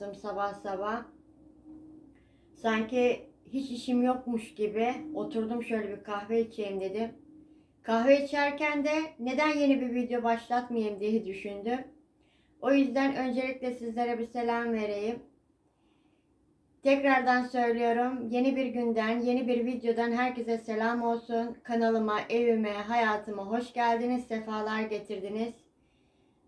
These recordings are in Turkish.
yaptım sabah sabah. Sanki hiç işim yokmuş gibi oturdum şöyle bir kahve içeyim dedim. Kahve içerken de neden yeni bir video başlatmayayım diye düşündüm. O yüzden öncelikle sizlere bir selam vereyim. Tekrardan söylüyorum. Yeni bir günden, yeni bir videodan herkese selam olsun. Kanalıma, evime, hayatıma hoş geldiniz. Sefalar getirdiniz.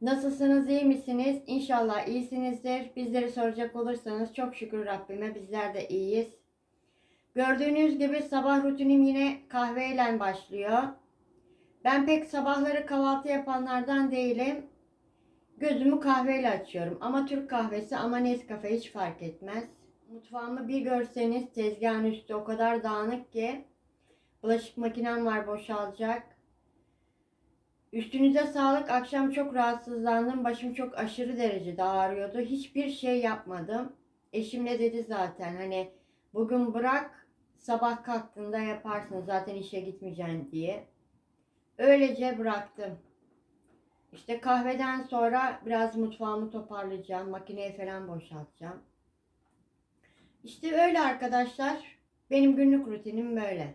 Nasılsınız, iyi misiniz? İnşallah iyisinizdir. Bizleri soracak olursanız çok şükür Rabbime bizler de iyiyiz. Gördüğünüz gibi sabah rutinim yine kahveyle başlıyor. Ben pek sabahları kahvaltı yapanlardan değilim. Gözümü kahveyle açıyorum. Ama Türk kahvesi ama Nescafe hiç fark etmez. Mutfağımı bir görseniz tezgahın üstü o kadar dağınık ki bulaşık makinem var boşalacak. Üstünüze sağlık. Akşam çok rahatsızlandım. Başım çok aşırı derecede ağrıyordu. Hiçbir şey yapmadım. Eşim ne dedi zaten hani bugün bırak sabah kalktığında yaparsın zaten işe gitmeyeceksin diye. Öylece bıraktım. İşte kahveden sonra biraz mutfağımı toparlayacağım. Makineye falan boşaltacağım. İşte öyle arkadaşlar. Benim günlük rutinim böyle.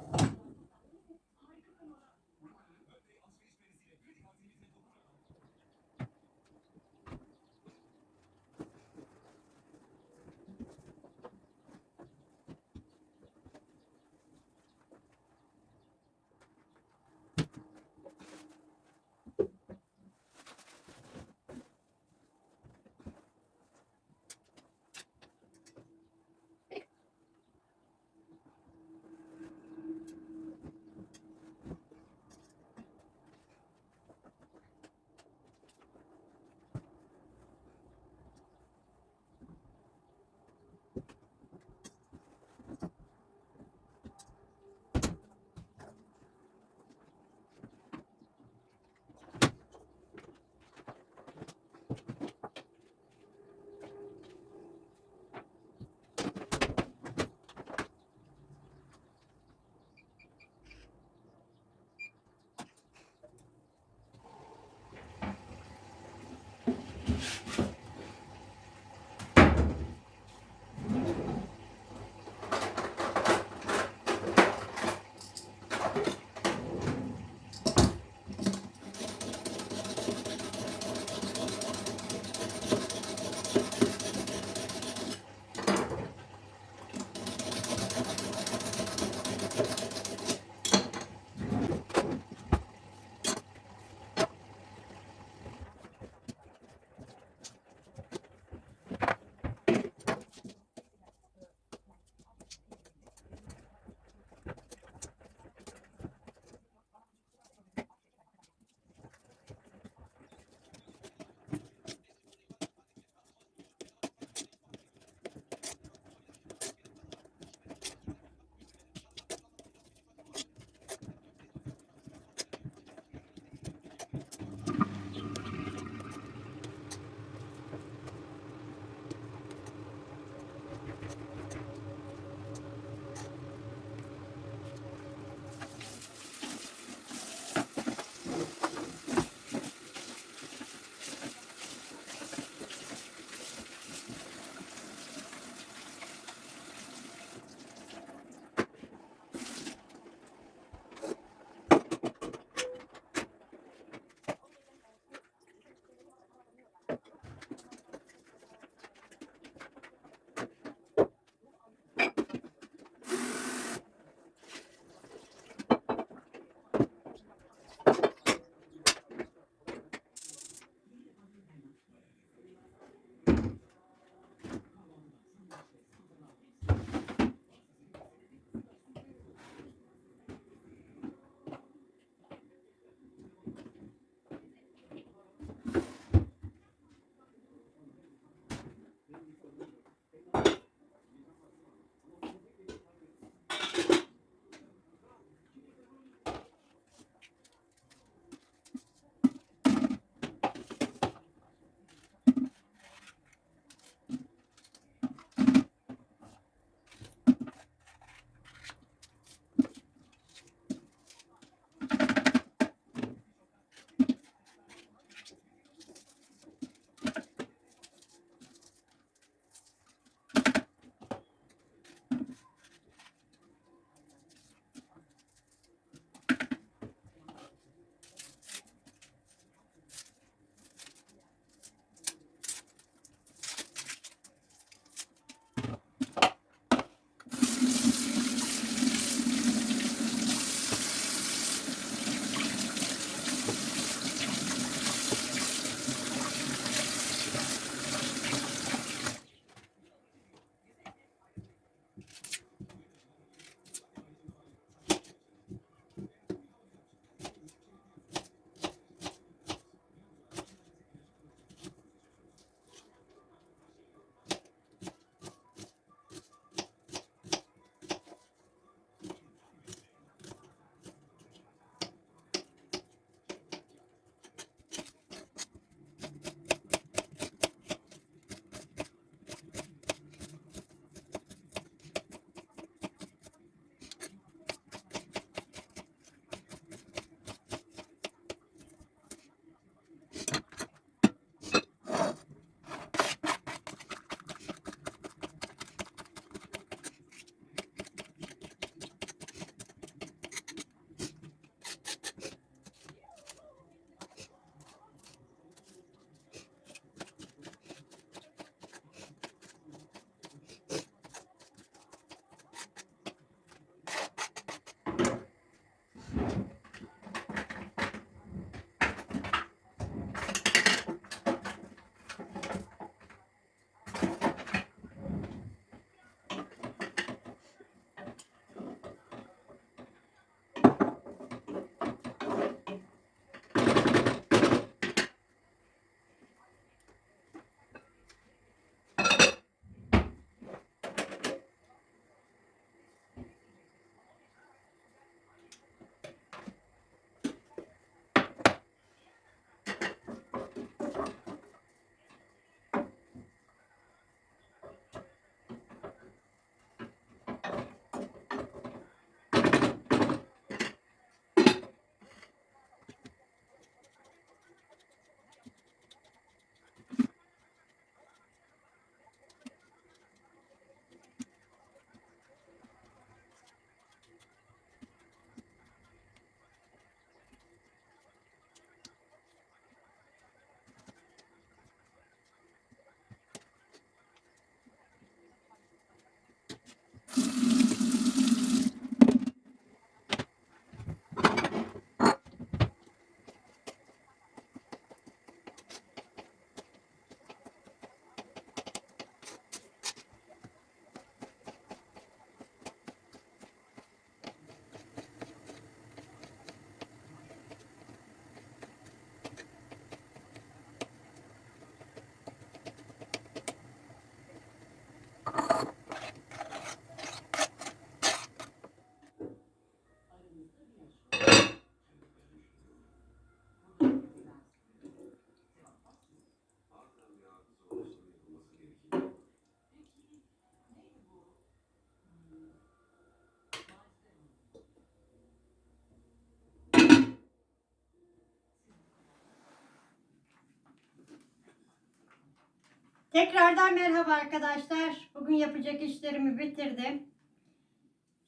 Tekrardan merhaba arkadaşlar. Bugün yapacak işlerimi bitirdim.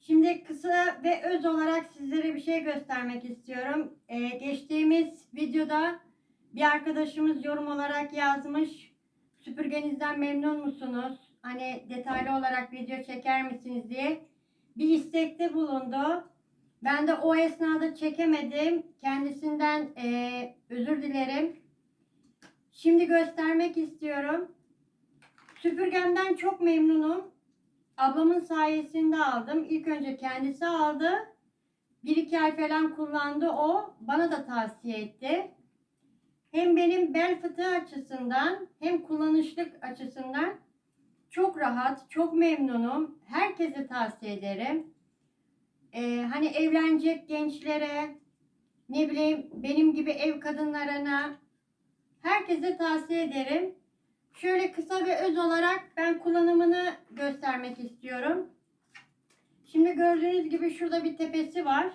Şimdi kısa ve öz olarak sizlere bir şey göstermek istiyorum. Ee, geçtiğimiz videoda bir arkadaşımız yorum olarak yazmış. Süpürgenizden memnun musunuz? Hani detaylı olarak video çeker misiniz diye bir istekte bulundu. Ben de o esnada çekemedim. Kendisinden eee, özür dilerim. Şimdi göstermek istiyorum. Süpürgemden çok memnunum. Ablamın sayesinde aldım. İlk önce kendisi aldı. Bir iki ay falan kullandı o. Bana da tavsiye etti. Hem benim bel fıtığı açısından hem kullanışlık açısından çok rahat, çok memnunum. Herkese tavsiye ederim. Ee, hani evlenecek gençlere, ne bileyim benim gibi ev kadınlarına herkese tavsiye ederim. Şöyle kısa ve öz olarak ben kullanımını göstermek istiyorum. Şimdi gördüğünüz gibi şurada bir tepesi var.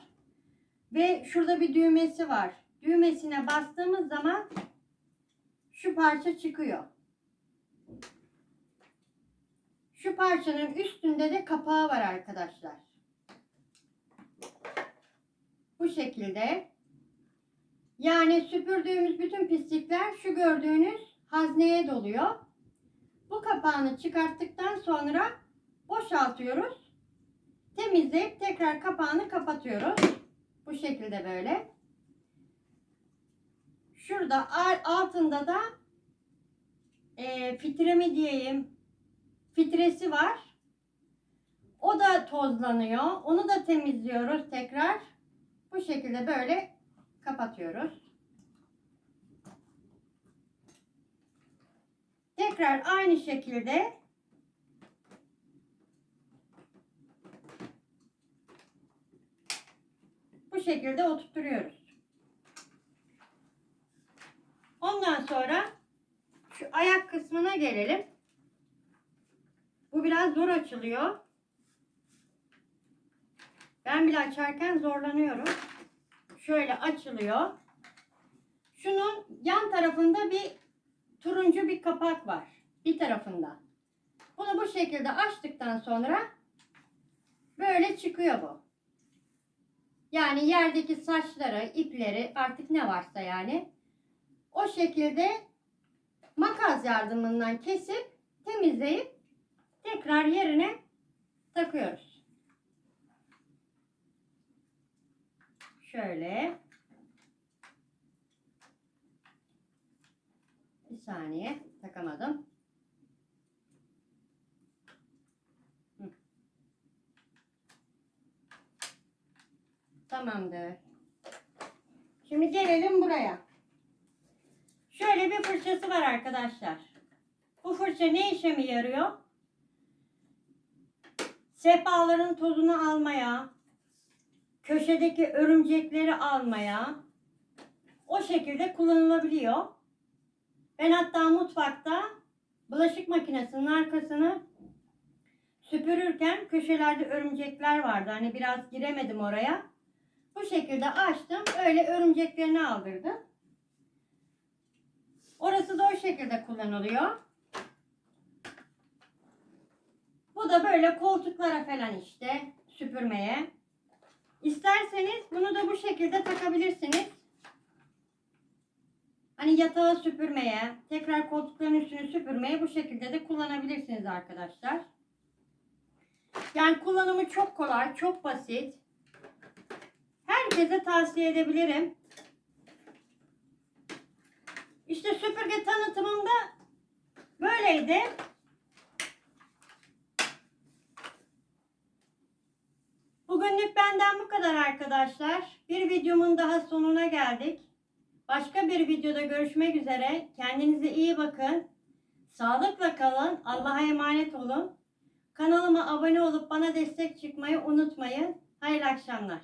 Ve şurada bir düğmesi var. Düğmesine bastığımız zaman şu parça çıkıyor. Şu parçanın üstünde de kapağı var arkadaşlar. Bu şekilde. Yani süpürdüğümüz bütün pislikler şu gördüğünüz hazneye doluyor. Bu kapağını çıkarttıktan sonra boşaltıyoruz. Temizleyip tekrar kapağını kapatıyoruz. Bu şekilde böyle. Şurada altında da e, fitre mi diyeyim fitresi var. O da tozlanıyor. Onu da temizliyoruz tekrar. Bu şekilde böyle kapatıyoruz. Tekrar aynı şekilde bu şekilde oturtuyoruz. Ondan sonra şu ayak kısmına gelelim. Bu biraz zor açılıyor. Ben bile açarken zorlanıyorum. Şöyle açılıyor. Şunun yan tarafında bir turuncu bir kapak var. Bir tarafında. Bunu bu şekilde açtıktan sonra böyle çıkıyor bu. Yani yerdeki saçları, ipleri artık ne varsa yani o şekilde makas yardımından kesip temizleyip tekrar yerine takıyoruz. Şöyle. Bir saniye takamadım. Tamamdır. Şimdi gelelim buraya. Şöyle bir fırçası var arkadaşlar. Bu fırça ne işe mi yarıyor? Sehpaların tozunu almaya, köşedeki örümcekleri almaya o şekilde kullanılabiliyor. Ben hatta mutfakta bulaşık makinesinin arkasını süpürürken köşelerde örümcekler vardı. Hani biraz giremedim oraya. Bu şekilde açtım. Öyle örümceklerini aldırdım. Orası da o şekilde kullanılıyor. Bu da böyle koltuklara falan işte süpürmeye. İsterseniz bunu da bu şekilde takabilirsiniz. Hani yatağı süpürmeye, tekrar koltukların üstünü süpürmeye bu şekilde de kullanabilirsiniz arkadaşlar. Yani kullanımı çok kolay, çok basit. Herkese tavsiye edebilirim. İşte süpürge tanıtımında böyleydi. Bugünlük benden bu kadar arkadaşlar. Bir videomun daha sonuna geldik. Başka bir videoda görüşmek üzere. Kendinize iyi bakın. Sağlıkla kalın. Allah'a emanet olun. Kanalıma abone olup bana destek çıkmayı unutmayın. Hayırlı akşamlar.